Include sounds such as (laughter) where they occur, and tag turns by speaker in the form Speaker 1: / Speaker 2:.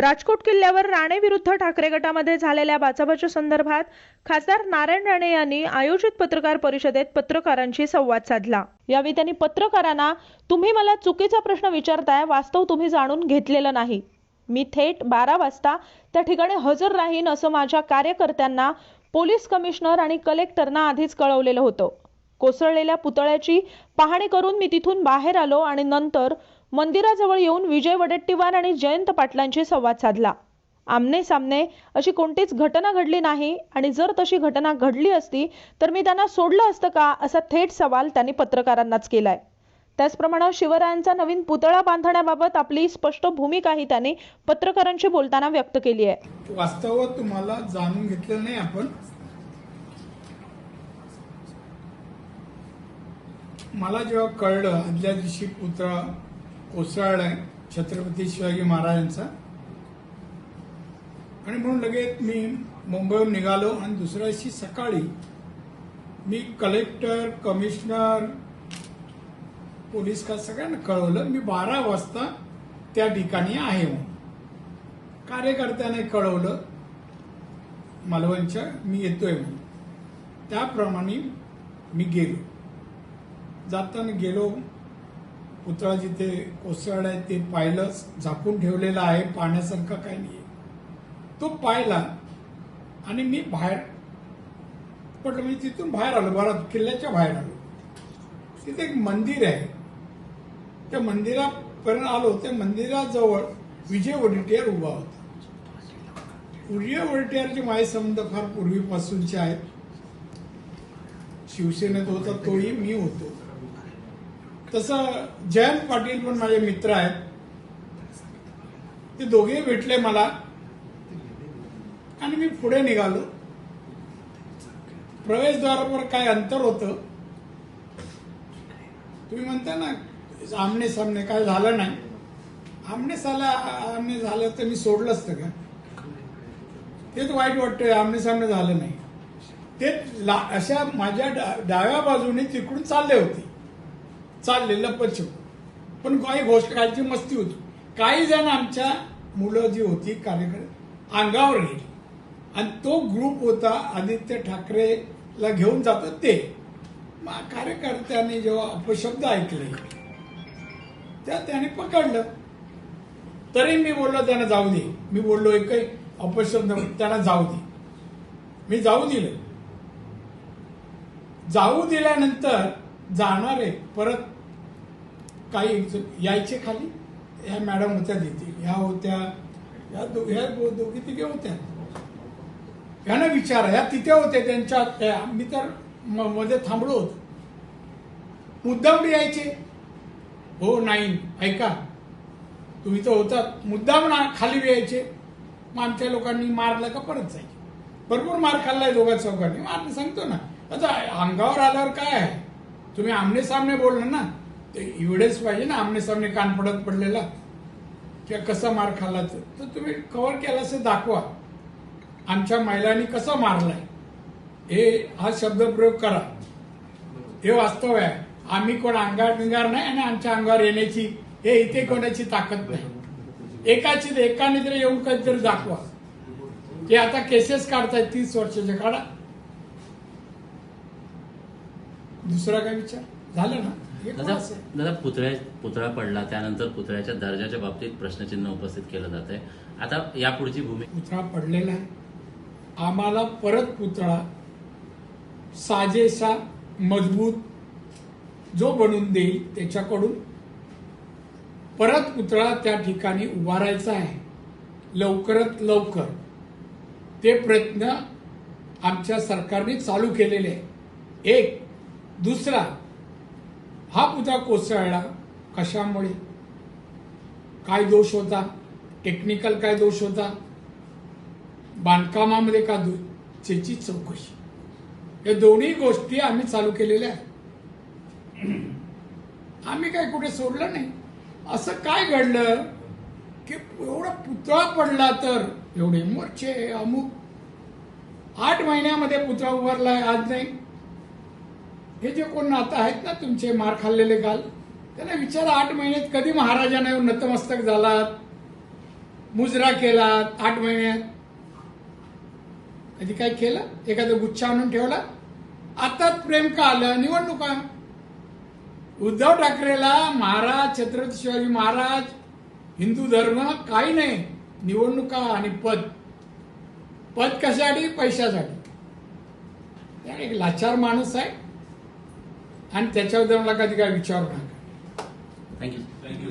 Speaker 1: राजकोट किल्ल्यावर राणे विरुद्ध ठाकरे गटामध्ये झालेल्या बाचाबाच्या संदर्भात खासदार नारायण राणे यांनी आयोजित पत्रकार परिषदेत पत्रकारांशी संवाद साधला. यावेळी त्यांनी पत्रकारांना तुम्ही मला चुकीचा प्रश्न विचारताय वास्तव तुम्ही जाणून घेतलेलं नाही. मी थेट बारा वाजता त्या ठिकाणी हजर राहीन असं माझ्या कार्यकर्त्यांना पोलीस कमिशनर आणि कलेक्टरना आधीच कळवलेलं होतं. कोसळलेल्या पुतळ्याची पाहणी करून मी तिथून बाहेर आलो आणि नंतर मंदिराजवळ येऊन विजय वडेट्टीवार आणि जयंत पाटलांशी संवाद साधला. आमने सामने अशी कोणतीच घटना घडली नाही आणि जर तशी घटना घडली असती तर मी त्यांना सोडलं असतं का असा थेट सवाल त्यांनी पत्रकारांनाच केलाय. त्याचप्रमाणे शिवरायांचा नवीन पुतळा बांधण्याबाबत आपली स्पष्ट भूमिकाही त्यांनी पत्रकारांशी बोलताना व्यक्त केली आहे.
Speaker 2: वास्तव तुम्हाला जाणून घेतलं नाही आपण. मला जेव्हा कळलं आदल्या दिवशी पुतळा कोसळलाय छत्रपती शिवाजी महाराजांचा. आणि म्हणून लगेच मी मुंबईहून निघालो आणि दुसऱ्या दिवशी सकाळी मी कलेक्टर कमिशनर पोलीस का सगळ्यांना कळवलं. मी बारा वाजता त्या ठिकाणी आहे म्हणून. कार्यकर्त्याने कळवलं मालवणच्या मी येतोय म्हणून. त्याप्रमाणे मी गेलो. जाताना गेलो. पुतळा जिथे कोसळलाय ते पाहिलं झाकून ठेवलेलं आहे पाण्यासारखं काही नाही तो पाहिला आणि मी बाहेर पडलो. मी तिथून बाहेर आलो बरं किल्ल्याच्या बाहेर आलो. तिथे एक मंदिर आहे. त्या मंदिरापर्यंत आलो. त्या मंदिराजवळ विजय वडेट्टीवार उभा होता. विजय वडेट्टीवारचे माझे संबंध फार पूर्वीपासूनचे आहेत. शिवसेनेत होता तोही मी होतो. तसं जयंत पाटील पण माझे मित्र आहेत. ते दोघे भेटले मला. आणि मी पुढे निघालो. प्रवेशद्वारावर काय अंतर होतं? तुम्ही म्हणता ना आमने सामने काय झालं नाही. आमने साला आमने झालं तर मी सोडलं असतं का? तेच वाईट वाटतंय आमने सामने झालं नाही. ते ला- अशा माझ्या डा- डाव्या बाजूने तिकडून चालले होते. चाललेलं पश्चिम पण काही गोष्ट खायची मस्ती होती. काही जण आमच्या मुलं जी होती कार्यक्रम अंगावर गेली आणि तो ग्रुप होता आदित्य ठाकरेला घेऊन जातात ते. मग कार्यकर्त्यांनी जेव्हा अपशब्द ऐकले त्या त्याने पकडलं. तरी मी बोललो त्यांना जाऊ दे. मी बोललो एकही अपशब्द त्यांना जाऊ दे. मी जाऊ दिलं. जाऊ दिल्यानंतर जाणारे परत काही यायचे खाली ह्या मॅडम होत्या देतील ह्या होत्या ह्या दो- ह्या दोघी तिघे होत्या. ह्यांना विचार ह्या तिथे होत्या त्यांच्या त्या- मी तर म- मध्ये थांबलो होतो. मुद्दाम यायचे. हो नाही ऐका. तुम्ही तर होतात. मुद्दाम ना खाली यायचे. मग आमच्या लोकांनी मारलं का परत जायचे. भरपूर मार खाल्लाय दोघा चौघांनी. मार सांगतो ना. आता अंगावर आल्यावर काय आहे? तुम्ही आमने सामने बोललं ना ते एवढेच पाहिजे ना आमने सामने कान पडत पडलेला. किंवा कसा मार खाला तर तुम्ही कव्हर केला असं दाखवा. आमच्या महिलांनी कसा मारलाय? हे हा शब्दप्रयोग करा. हे वास्तव आहे. आम्ही कोण अंगार निंगार नाही आणि आमच्या अंगावर येण्याची हे इथे कोणाची ताकद नाही. एकाची एकाने तरी येऊन काहीतरी दाखवा. ते आता केसेस काढतायत तीस वर्षाचे काढा दुसरा काय विचार? झालं ना?
Speaker 3: दादा पुतळ्या पुतळा पडला त्यानंतर पुतळ्याच्या दर्जाच्या बाबतीत प्रश्नचिन्ह उपस्थित केलं जात आहे आता यापुढची भूमिका
Speaker 2: पुतळा पडलेला आहे. आम्हाला परत पुतळा साजेसा मजबूत जो बनवून देईल त्याच्याकडून परत पुतळा त्या ठिकाणी उभारायचा आहे. लवकरात लवकर. ते प्रयत्न आमच्या सरकारने चालू केलेले आहे. एक दुसरा हा पुतळा कोसळला कशामुळे? काय दोष होता? टेक्निकल काय दोष होता? बांधकामामध्ये का दोष त्याची चौकशी? या दोन्ही गोष्टी आम्ही चालू केलेल्या आहेत. (clears throat) आम्ही काय कुठे सोडलं नाही. असं काय घडलं की एवढा पुतळा पडला तर एवढे मोर्चे अमुक. आठ महिन्यामध्ये पुतळा उभारलाय आज नाही. हे जे कोण आता आहेत ना तुमचे मार खाल्लेले काल त्यांना विचारा आठ महिन्यात कधी महाराजांना येऊन नतमस्तक झालात? मुजरा केलात आठ महिन्यात? कधी काय केलं? एखादं गुच्छ आणून ठेवला? आताच प्रेम का आलं? निवडणुका उद्धव ठाकरेला महाराज छत्रपती शिवाजी महाराज हिंदू धर्म काही नाही. निवडणुका आणि पद. पद कशासाठी? पैशासाठी. एक लाचार माणूस आहे. आणि त्याच्याबद्दल मला कधी काय विचारू नका.
Speaker 3: Thank you thank you